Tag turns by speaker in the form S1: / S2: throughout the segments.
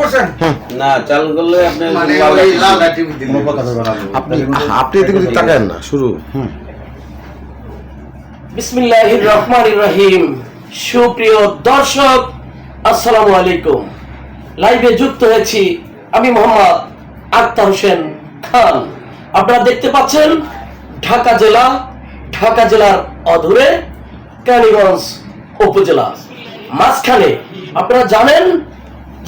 S1: করছেন?
S2: না চালু করলে আপনি
S1: মানে।
S3: আপনি আপনি এদিকে তাকায়েন না শুরু।
S4: বিসমিল্লাহির রহমানির রহিম সুপ্রিয় দর্শক আসসালামু আলাইকুম। লাইভে যুক্ত হয়েছি আমি মোহাম্মদ আক্তার হোসেন খান। আপনারা দেখতে পাচ্ছেন ঢাকা জেলা ঢাকা জেলার অধুরে কেরানীগঞ্জ উপজেলা। মাঝখানে আপনারা জানেন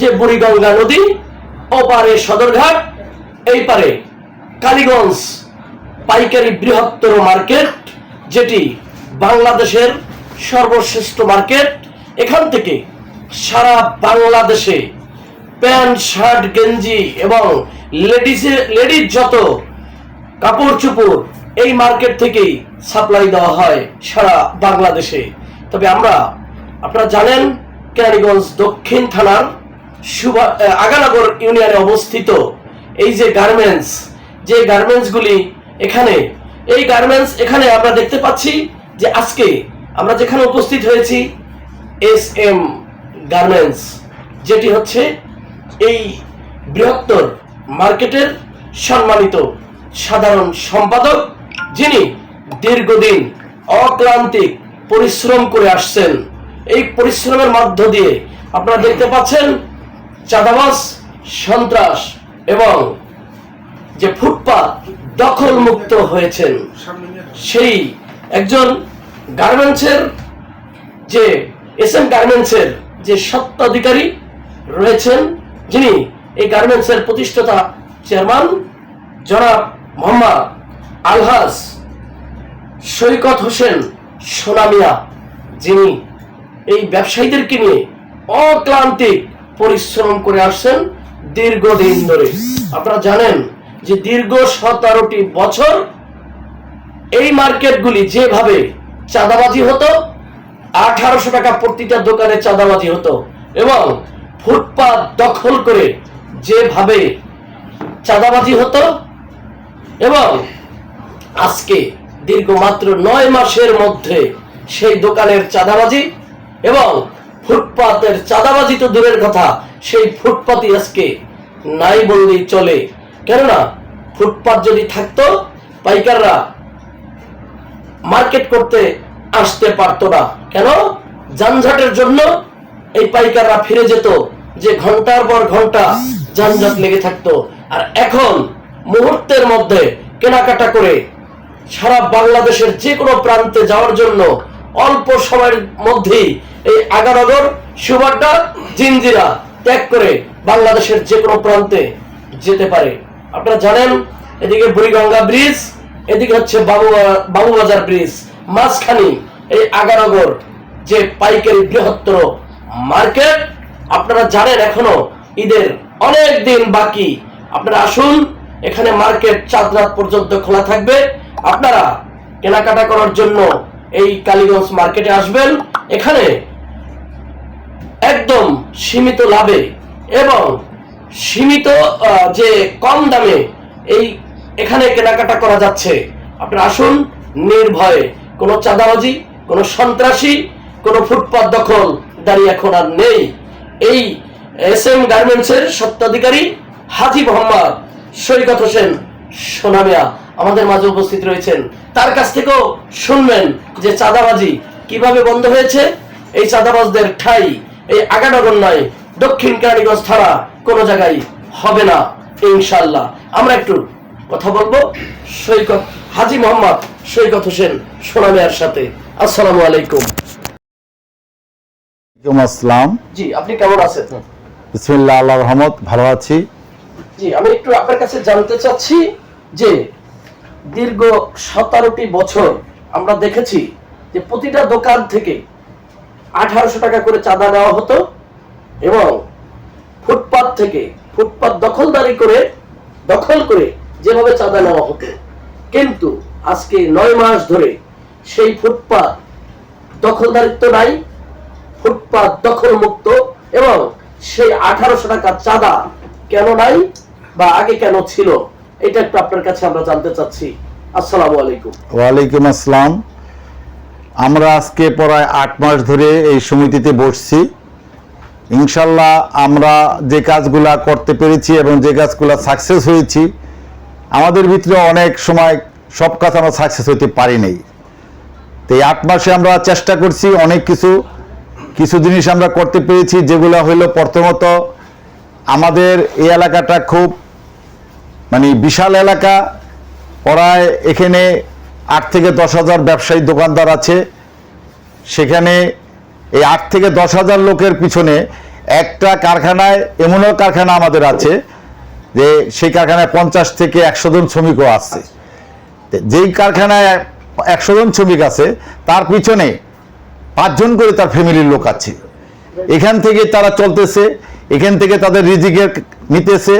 S4: যে বুড়িগঙ্গা নদী, ওপারে সদরঘাট এই পারে কালীগঞ্জ, পাইকারি বৃহত্তর মার্কেট, যেটি বাংলাদেশের সর্বশ্রেষ্ঠ মার্কেট। এখান থেকে সারা বাংলাদেশে প্যান্ট, শার্ট, গেঞ্জি এবং লেডিসে লেডিস যত কাপড় চোপড় এই মার্কেট থেকেই সাপ্লাই দেওয়া হয় সারা বাংলাদেশে। তবে আমরা, আপনারা জানেন, কেরানীগঞ্জ দক্ষিণ থানার সুভা ইউনিয়নে অবস্থিত এই যে গার্মেন্টস যে গার্মেন্টসগুলি এখানে, এই গার্মেন্টস এখানে আমরা দেখতে পাচ্ছি যে আজকে আমরা যেখানে উপস্থিত হয়েছি এস এম গার্মেন্টস যেটি হচ্ছে এই বৃহত্তর মার্কেটের সম্মানিত সাধারণ সম্পাদক, যিনি দীর্ঘদিন অক্লান্তিক পরিশ্রম করে আসছেন। এই পরিশ্রমের মধ্য দিয়ে আপনারা দেখতে পাচ্ছেন চাঁদাবাস সন্ত্রাস এবং যে ফুটপাত দখল মুক্ত হয়েছেন, সেই একজন গার্মেন্টসের যে এস এম গার্মেন্টসের যে সত্ত্বাধিকারী রয়েছেন, যিনি এই গার্মেন্টসের প্রতিষ্ঠাতা চেয়ারম্যান জনাব মোহাম্মদ আলহাজ সৈকত হোসেন সোনামিয়া, যিনি এই ব্যবসায়ীদেরকে নিয়ে অক্লান্তিক পরিশ্রম করে আসছেন দীর্ঘদিন ধরে। আপনারা জানেন যে দীর্ঘ সতেরোটি বছর এই মার্কেটগুলি যেভাবে চাঁদাবাজি হতো, আঠারোশো টাকা প্রতিটা দোকানে চাঁদাবাজি হতো এবং ফুটপাত দখল করে যেভাবে চাঁদাবাজি হতো এবং আজকে দীর্ঘ মাত্র নয় মাসের মধ্যে সেই দোকানের চাঁদাবাজি এবং ফুটপাতের চাঁদাবাজি তো দূরের কথা, সেই ফুটপাতই আজকে নাই বললেই চলে। কেননা, ফুটপাত যদি থাকতো, পাইকাররা মার্কেট করতে আসতে পারতো না। কেন? যানজটের জন্য এই পাইকাররা ফিরে যেত, যে ঘণ্টার পর ঘণ্টা যানজট লেগে থাকতো। আর এখন মুহূর্তের মধ্যে কেনাকাটা করে সারা বাংলাদেশের যে কোনো প্রান্তে যাওয়ার জন্য অল্প সময়ের মধ্যেই এই আগানগর সুবাড্ডা জিঞ্জিরা ত্যাগ করে বাংলাদেশের যে কোনো প্রান্তে যেতে পারে। আপনারা জানেন, এদিকে বুড়িগঙ্গা ব্রিজ, এদিকে হচ্ছে বাবু বাবুবাজার ব্রিজ। মাঝখানি এই আগানগর যে পাইকারি বৃহত্তর মার্কেট, আপনারা জানেন এখনও ঈদের অনেক দিন বাকি। আপনারা আসুন, এখানে মার্কেট চাঁদ রাত পর্যন্ত খোলা থাকবে। আপনারা কেনাকাটা করার জন্য এই কালীগঞ্জ মার্কেটে আসবেন। এখানে সীমিত লাভে এবং সীমিত যে কম দামে এই এখানে কেনাকাটা করা যাচ্ছে। আপনারা আসুন, নির্ভয়ে। কোনো চাঁদাবাজি, কোনো সন্ত্রাসী, কোনো ফুটপাত দখল দাঁড়িয়ে এখন আর নেই। এই এস এম গার্মেন্টসের সত্ত্বাধিকারী হাজি মোহাম্মদ সৈকত হোসেন সোনামিয়া আমাদের মাঝে উপস্থিত রয়েছেন। তার কাছ থেকেও শুনবেন যে চাঁদাবাজি কীভাবে বন্ধ হয়েছে। এই চাঁদাবাজদের ঠাই এই আগানগর নয় দক্ষিণ কেরানীগঞ্জ থানা কোনো জায়গায় হবে না ইনশাল্লাহ আমরা একটু কথা বলব সৈকত হাজি মোহাম্মদ সৈকত হোসেন সোনামিয়ার সাথে। আসসালামু আলাইকুম।
S3: আসসালাম।
S4: জি আপনি কেমন আছেন?
S3: বিসমিল্লাহ আল্লাহ রহমত ভালো আছি।
S4: জি আমি একটু আপনার কাছে জানতে চাচ্ছি যে দীর্ঘ সতেরোটি বছর আমরা দেখেছি যে প্রতিটা দোকান থেকে আঠারোশো টাকা করে চাঁদা নেওয়া হতো এবং ফুটপাত থেকে, ফুটপাত দখলদারি করে, দখল করে যেভাবে চাঁদা নেওয়া হতো। কিন্তু আজকে নয় মাস ধরে সেই ফুটপাত দখলদারিত্ব নাই, ফুটপাত দখল মুক্ত এবং সেই আঠারোশো টাকা চাঁদা কেন নাই বা আগে কেন ছিল, এটা একটু আপনার কাছে আমরা জানতে চাচ্ছি। আসসালামু আলাইকুম।
S3: ওয়ালাইকুম আসসালাম। আমরা আজকে প্রায় আট মাস ধরে এই সমিতিতে বসছি।
S1: ইনশাল্লাহ আমরা যে কাজগুলা করতে পেরেছি এবং যে কাজগুলো সাকসেস হয়েছি, আমাদের ভিতরে অনেক সময় সব কাজ আমরা সাকসেস হইতে পারি নাই। তো এই আট মাসে আমরা চেষ্টা করছি অনেক কিছু কিছু জিনিস আমরা করতে পেরেছি যেগুলো হইল প্রথমত আমাদের এই এলাকাটা খুব মানে বিশাল এলাকা। প্রায় এখানে আট থেকে দশ হাজার ব্যবসায়ী দোকানদার আছে। সেখানে এই আট থেকে দশ হাজার লোকের পিছনে একটা কারখানায়, এমনও কারখানা আমাদের আছে যে সেই কারখানায় পঞ্চাশ থেকে একশো জন শ্রমিকও তো যেই কারখানায় একশো জন শ্রমিক আছে, তার পিছনে পাঁচজন করে তার ফ্যামিলির লোক আছে। এখান থেকে তারা চলতেছে, এখান থেকে তাদের রিজিকের নিতেছে।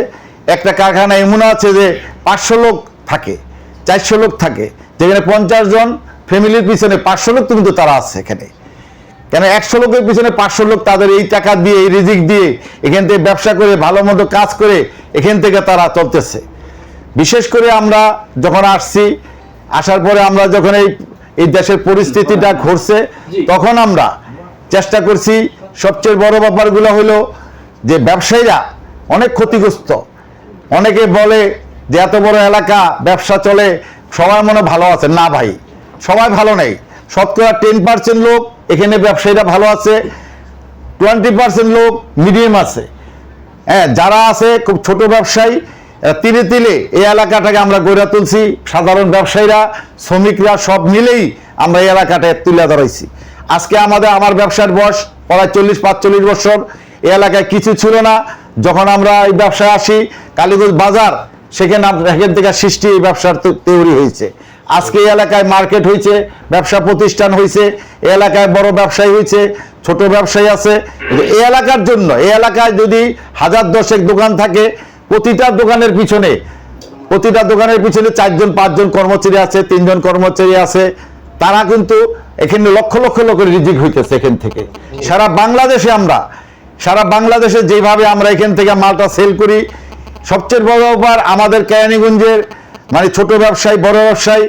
S1: একটা কারখানা এমন আছে যে পাঁচশো লোক থাকে, চারশো লোক থাকে। যেখানে পঞ্চাশ জন ফ্যামিলির পিছনে পাঁচশো লোক কিন্তু তারা আছে এখানে। কেন একশো লোকের পিছনে পাঁচশো লোক তাদের এই টাকা দিয়ে এই রিজিক দিয়ে এখান থেকে ব্যবসা করে ভালো মতো কাজ করে এখান থেকে তারা চলতেছে। বিশেষ করে আমরা যখন আসছি আসার পরে আমরা যখন এই এই দেশের পরিস্থিতিটা ঘটছে তখন আমরা চেষ্টা করছি সবচেয়ে বড় ব্যাপারগুলো হলো যে ব্যবসায়ীরা অনেক ক্ষতিগ্রস্ত। অনেকে বলে যে এত বড় এলাকা ব্যবসা চলে সবাই মনে ভালো আছে। না ভাই, সবাই ভালো নেই। শতকরা টেন পার্সেন্ট লোক এখানে ব্যবসায়ীরা ভালো আছে টোয়েন্টি পার্সেন্ট লোক মিডিয়াম আছে। হ্যাঁ যারা আছে খুব ছোট ব্যবসায়ী তিলে তিলে এই এলাকাটাকে আমরা গড়ে তুলছি। সাধারণ ব্যবসায়ীরা, শ্রমিকরা সব মিলেই আমরা এই এলাকাটা তুলে ধরাইছি আজকে আমাদের, আমার ব্যবসার বয়স প্রায় চল্লিশ, পাঁচচল্লিশ বছর। এই এলাকায় কিছু ছিল না। যখন আমরা এই ব্যবসায় আসি, কালীগঞ্জ বাজার সেখানে সেখান থেকে সৃষ্টি এই ব্যবসার তৈরি হয়েছে। আজকে এই এলাকায় মার্কেট হয়েছে, ব্যবসা প্রতিষ্ঠান হয়েছে, এই এলাকায় বড় ব্যবসায়ী হয়েছে, ছোট ব্যবসায়ী আছে। এই এলাকার জন্য, এই এলাকায় যদি হাজার দশেক দোকান থাকে, প্রতিটা দোকানের পিছনে, প্রতিটা দোকানের পিছনে চারজন, পাঁচজন কর্মচারী আছে, তিনজন কর্মচারী আছে। তারা কিন্তু এখানে লক্ষ লক্ষ লোকের রিজিক হইতেছে এখান থেকে। সারা বাংলাদেশে আমরা, সারা বাংলাদেশে যেভাবে আমরা এখান থেকে মালটা সেল করি সবচেয়ে বড় ব্যাপার আমাদের কেরানীগঞ্জের মানে ছোট ব্যবসায়ী বড় ব্যবসায়ী।